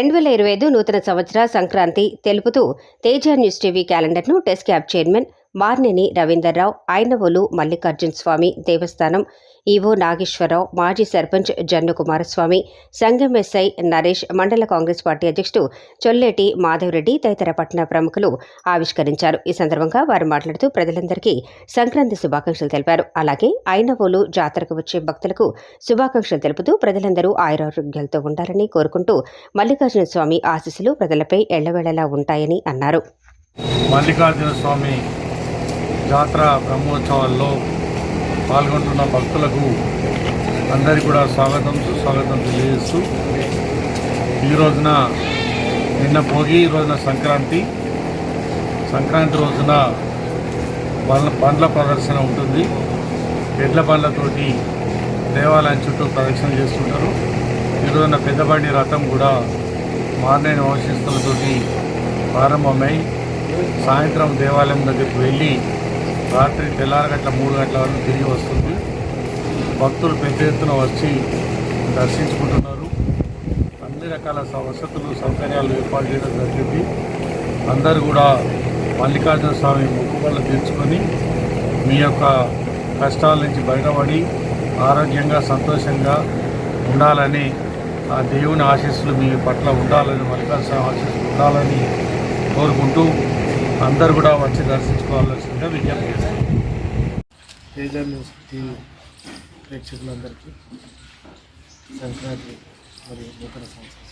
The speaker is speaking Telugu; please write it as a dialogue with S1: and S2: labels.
S1: రెండు వేల ఇరవై ఐదు నూతన సంవత్సర సంక్రాంతి తెలుపుతూ తేజ న్యూస్ టీవీ క్యాలెండర్ను టెస్క్యాబ్ చైర్మన్ మార్నేని రవీందర్రావు ఐనవోలు మల్లికార్జున స్వామి దేవస్థానం ఈవో నాగేశ్వరరావు మాజీ సర్పంచ్ జన్ను కుమారస్వామి సంఘం ఎస్ఐ నరేష్ మండల కాంగ్రెస్ పార్టీ అధ్యక్షుడు చొల్లేటి మాధవరెడ్డి తదితర పట్టణ ప్రముఖులు ఆవిష్కరించారు. ఈ సందర్భంగా వారు మాట్లాడుతూ ప్రజలందరికీ సంక్రాంతి శుభాకాంక్షలు తెలిపారు. అలాగే ఐనవోలు జాతరకు వచ్చే భక్తులకు శుభాకాంక్షలు తెలుపుతూ ప్రజలందరూ ఆయురారోగ్యాలతో ఉండాలని కోరుకుంటూ మల్లికార్జున స్వామి ఆశీస్సులు ప్రజలపై ఎళ్ళవేళలా ఉంటాయని అన్నారు.
S2: మల్లికార్జున స్వామి జాతర బ్రహ్మోత్సవాల్లో పాల్గొంటున్న భక్తులకు అందరికీ కూడా స్వాగతం సుస్వాగతం తెలియజేస్తూ ఈ రోజున నిన్న భోగి ఈ రోజున సంక్రాంతి. సంక్రాంతి రోజున పండ్ల పండ్ల ప్రదర్శన ఉంటుంది. ఎడ్ల పండ్లతోటి దేవాలయం చుట్టూ ప్రదక్షిణ చేస్తుంటారు. ఈ రోజున పెద్దబండి రథం కూడా మార్నేని వంశస్థులతోటి ప్రారంభమై సాయంత్రం దేవాలయం దగ్గరికి వెళ్ళి రాత్రి తెల్లారి గంటల మూడు గంటల వరకు తిరిగి వస్తుంది. భక్తులు పెద్ద ఎత్తున వచ్చి దర్శించుకుంటున్నారు. అన్ని రకాల స- వసతులు సౌకర్యాలు ఏర్పాటు చేయడం జరిగింది. అందరూ కూడా మల్లికార్జున స్వామి మొక్కుబళ్ళు తీర్చుకొని మీ యొక్క కష్టాల నుంచి బయటపడి ఆరోగ్యంగా సంతోషంగా ఉండాలని ఆ దేవుని ఆశీస్సులు మీ పట్ల ఉండాలని మల్లికార్జున స్వామి ఆశీస్సులు ఉండాలని కోరుకుంటూ అందరు కూడా వచ్చి దర్శించుకోవాల్సిందిగా విజ్ఞప్తి చేస్తాం
S3: తేజ న్యూస్ టీవీ ప్రేక్షకులందరికీ సంక్రాంతి మరియు నూతన సంవత్సరం.